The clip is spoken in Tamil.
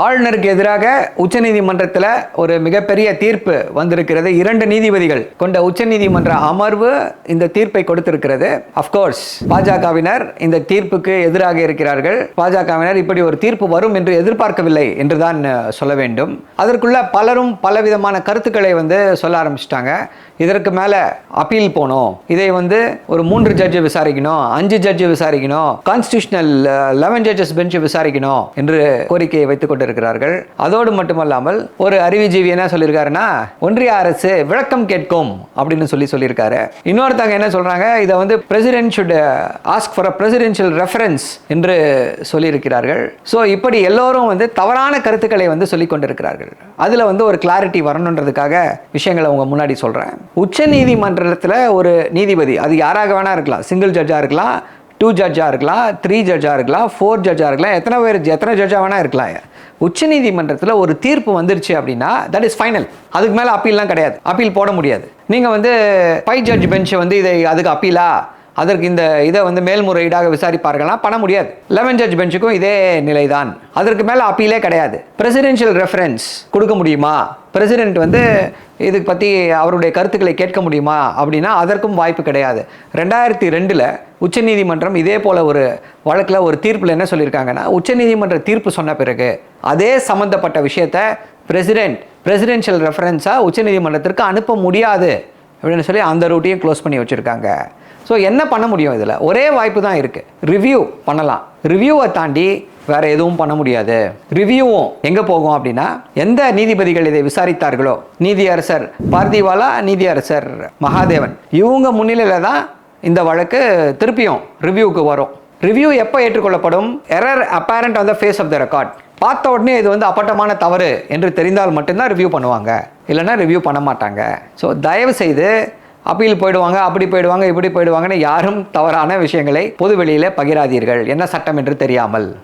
ஆளுநருக்கு எதிராக உச்சநீதிமன்றத்தில் ஒரு மிகப்பெரிய தீர்ப்பு வந்திருக்கிறது. இரண்டு நீதிபதிகள் கொண்ட உச்சநீதிமன்ற அமர்வு இந்த தீர்ப்பை கொடுத்திருக்கிறது. அப்கோர்ஸ் பாஜகவினர் இந்த தீர்ப்புக்கு எதிராக இருக்கிறார்கள். பாஜகவினர் இப்படி ஒரு தீர்ப்பு வரும் என்று எதிர்பார்க்கவில்லை என்றுதான் சொல்ல வேண்டும். அதற்குள்ள பலரும் பலவிதமான கருத்துக்களை வந்து சொல்ல ஆரம்பிச்சிட்டாங்க. இதற்கு மேலே அப்பீல் போகணும் இதை வந்து ஒரு மூன்று ஜட்ஜு விசாரிக்கணும் அஞ்சு ஜட்ஜு விசாரிக்கணும் கான்ஸ்டியூஷனல் லெவன் ஜட்ஜஸ் பெஞ்ச் விசாரிக்கணும் என்று கோரிக்கையை வைத்துக் கொண்டிருக்கிறார்கள். அதோடு மட்டுமல்லாமல் ஒரு அறிவுஜீவி என்ன சொல்லியிருக்காருன்னா ஒன்றிய அரசு விளக்கம் கேட்கும் அப்படின்னு சொல்லி சொல்லியிருக்காரு. இன்னொருத்தவங்க என்ன சொல்றாங்க இதை வந்து president ask for a presidential reference என்று சொல்லியிருக்கிறார்கள். ஸோ இப்படி எல்லோரும் வந்து தவறான கருத்துக்களை வந்து சொல்லிக் கொண்டிருக்கிறார்கள். அதில் வந்து ஒரு கிளாரிட்டி வரணுன்றதுக்காக விஷயங்களை உங்க முன்னாடி சொல்கிறேன் உச்ச நீதிமன்றத்தில் ஒரு நீதிபதி அது யாராக வேணா இருக்கலாம் சிங்கிள் ஜட்ஜாக இருக்கலாம் டூ ஜட்ஜாக இருக்கலாம் த்ரீ ஜட்ஜாக இருக்கலாம் ஃபோர் ஜட்ஜாக இருக்கலாம் எத்தனை பேர் எத்தனை ஜட்ஜாக வேணால் இருக்கலாம். உச்சநீதிமன்றத்தில் ஒரு தீர்ப்பு வந்துருச்சு அப்படின்னா தட் இஸ் ஃபைனல் அதுக்கு மேலே அப்பீல்லாம் கிடையாது. அப்பீல் போட முடியாது. நீங்கள் வந்து ஃபைவ் ஜட்ஜ் பெஞ்சை வந்து இதை அதுக்கு அப்பீலா அதற்கு இந்த இதை வந்து மேல்முறையீடாக விசாரிப்பார்களா பண்ண முடியாது. லெவன் ஜட்ஜ் பெஞ்சுக்கும் இதே நிலைதான். அதற்கு மேலே அப்பீலே கிடையாது. பிரசிடென்ஷியல் ரெஃபரன்ஸ் கொடுக்க முடியுமா? பிரசிடென்ட் வந்து இதுக்கு பற்றி அவருடைய கருத்துக்களை கேட்க முடியுமா? அப்படின்னா அதற்கும் வாய்ப்பு கிடையாது. ரெண்டாயிரத்தி ரெண்டில் உச்சநீதிமன்றம் இதே போல் ஒரு வழக்கில் ஒரு தீர்ப்பில் என்ன சொல்லியிருக்காங்கன்னா உச்சநீதிமன்ற தீர்ப்பு சொன்ன பிறகு அதே சம்மந்தப்பட்ட விஷயத்தை பிரசிடென்ட் பிரசிடென்ஷியல் ரெஃபரன்ஸாக உச்சநீதிமன்றத்திற்கு அனுப்ப முடியாது அப்படின்னு சொல்லி அந்த ரூட்டையும் க்ளோஸ் பண்ணி வச்சுருக்காங்க. ஸோ என்ன பண்ண முடியும் இதில்? ஒரே வாய்ப்பு தான் இருக்குது ரிவ்யூ பண்ணலாம். ரிவ்யூவை தாண்டி வேறு எதுவும் பண்ண முடியாது. ரிவ்யூவும் எங்கே போகும் அப்படின்னா எந்த நீதிபதிகள் இதை விசாரித்தார்களோ? நீதியரசர் பார்த்திவாலா நீதியரசர் மகாதேவன். இவங்க முன்னிலையில் தான் இந்த வழக்கு திருப்பியும் ரிவ்யூவுக்கு வரும். ரிவ்யூ எப்போ ஏற்றுக்கொள்ளப்படும்? Error apparent on the face of the record பார்த்த உடனே இது வந்து அப்பட்டமான தவறு என்று தெரிந்தால் மட்டும்தான் ரிவ்யூ பண்ணுவாங்க. இல்லைன்னா ரிவ்யூ பண்ண மாட்டாங்க. ஸோ தயவு செய்து அப்பீல் போயிடுவாங்க அப்படி போயிடுவாங்க இப்படி போயிடுவாங்கன்னு யாரும் தவறான விஷயங்களை பொதுவெளியில் பகிராதீர்கள். என்ன சட்டம் என்று தெரியாமல்.